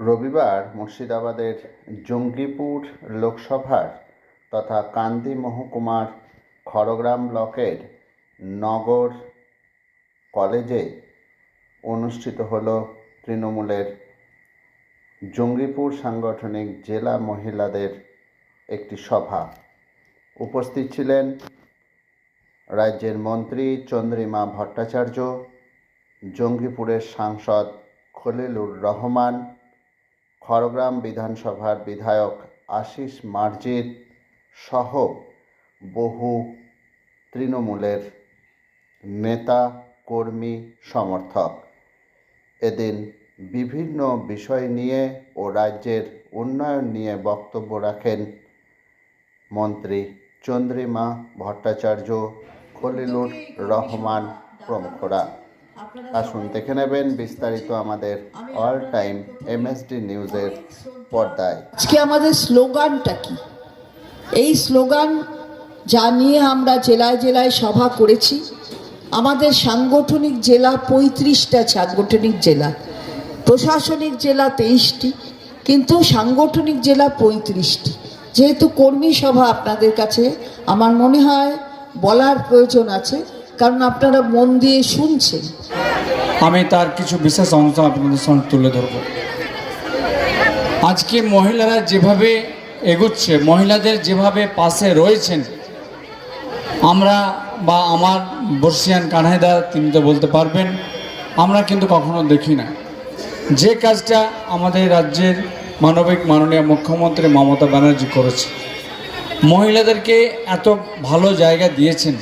রবিবার মুর্শিদাবাদের জঙ্গিপুর লোকসভার তথা কান্দি মহকুমার খড়গ্রাম ব্লকের নগর কলেজে অনুষ্ঠিত হল তৃণমূলের জঙ্গিপুর সাংগঠনিক জেলা মহিলাদের একটি সভা। উপস্থিত ছিলেন রাজ্যের মন্ত্রী চন্দ্রিমা ভট্টাচার্য, জঙ্গিপুরের সাংসদ খলিলুর রহমান খড়গ্রাম বিধানসভার বিধায়ক আশিস মার্জিত সহ বহু তৃণমূলের নেতা, কর্মী, সমর্থক। এদিন বিভিন্ন বিষয় নিয়ে ও রাজ্যের উন্নয়ন নিয়ে বক্তব্য রাখেন মন্ত্রী চন্দ্রিমা ভট্টাচার্য, খলিলুর রহমান প্রমুখরা। আসুন দেখে নেবেন বিস্তারিত আমাদের অল টাইম এমএসডি নিউজের পর্দায়। আজকে আমাদের স্লোগানটা কি? এই স্লোগান যা নিয়ে আমরা জেলায় জেলায় সভা করেছি। আমাদের সাংগঠনিক জেলা পঁয়ত্রিশটা সাংগঠনিক জেলা। প্রশাসনিক জেলা তেইশটি কিন্তু সাংগঠনিক জেলা পঁয়ত্রিশটি। যেহেতু কর্মী সভা আপনাদের কাছে আমার মনে হয় বলার প্রয়োজন আছে কারণ আপনারা মন দিয়ে শুনছেন। আমি তার কিছু বিশেষ অংশ আপনাদের সঙ্গে তুলে ধরব। আজকে মহিলারা যেভাবে এগুচ্ছে, মহিলাদের যেভাবে পাশে রয়েছেন, আমরা বা আমার বর্ষিয়ান কানাইদা তিনি তো বলতে পারবেন, আমরা কিন্তু কখনো দেখি না। যে কাজটা আমাদের রাজ্যের মানবিক মাননীয় মুখ্যমন্ত্রী মমতা ব্যানার্জি করেছে, মহিলাদেরকে এত ভালো জায়গা দিয়েছেন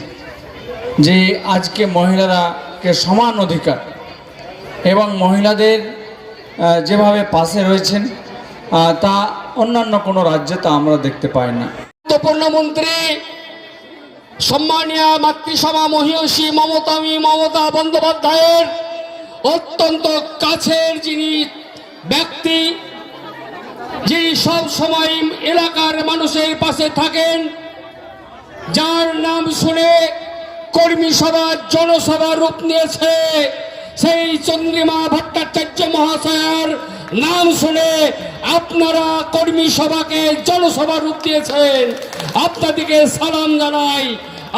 যে আজকে মহিলারাকে সমান অধিকার এবং মহিলাদের যেভাবে পাশে রয়েছেন তা অন্যান্য কোনো রাজ্যে তা আমরা দেখতে পাই না। গুরুত্বপূর্ণ মন্ত্রী, সম্মানীয় মাতৃসভা মহিষী মমতামী মমতা বন্দ্যোপাধ্যায়ের অত্যন্ত কাছের যিনি ব্যক্তি, যিনি সব সময় এলাকার মানুষের পাশে থাকেন, যার নাম শুনে কর্মী সভা, জনসভা রূপ নিয়েছে। সেই চন্দ্রিমা ভট্টাচার্য মহাশয়ার নাম শুনে আপনারা কর্মী সভাকে জনসভা রূপ দিয়েছেন। আপনাদেরকে সালাম জানাই,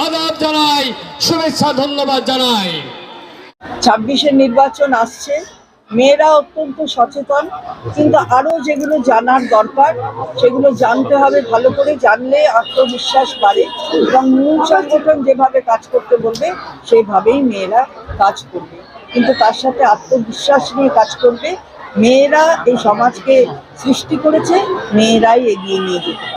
আদাব জানাই, শুভেচ্ছা, ধন্যবাদ জানাই। ছাব্বিশের নির্বাচন আসছে মেয়েরা অত্যন্ত সচেতন, কিন্তু আরও যেগুলো জানার দরকার, সেগুলো জানতে হবে, ভালো করে জানলে আত্মবিশ্বাস বাড়ে এবং মূল সংগঠন যেভাবে কাজ করতে বলবে সেভাবেই মেয়েরা কাজ করবে। কিন্তু তার সাথে আত্মবিশ্বাস নিয়ে কাজ করবে। মেয়েরা এই সমাজকে সৃষ্টি করেছে, মেয়েরাই এগিয়ে নিয়ে যেতে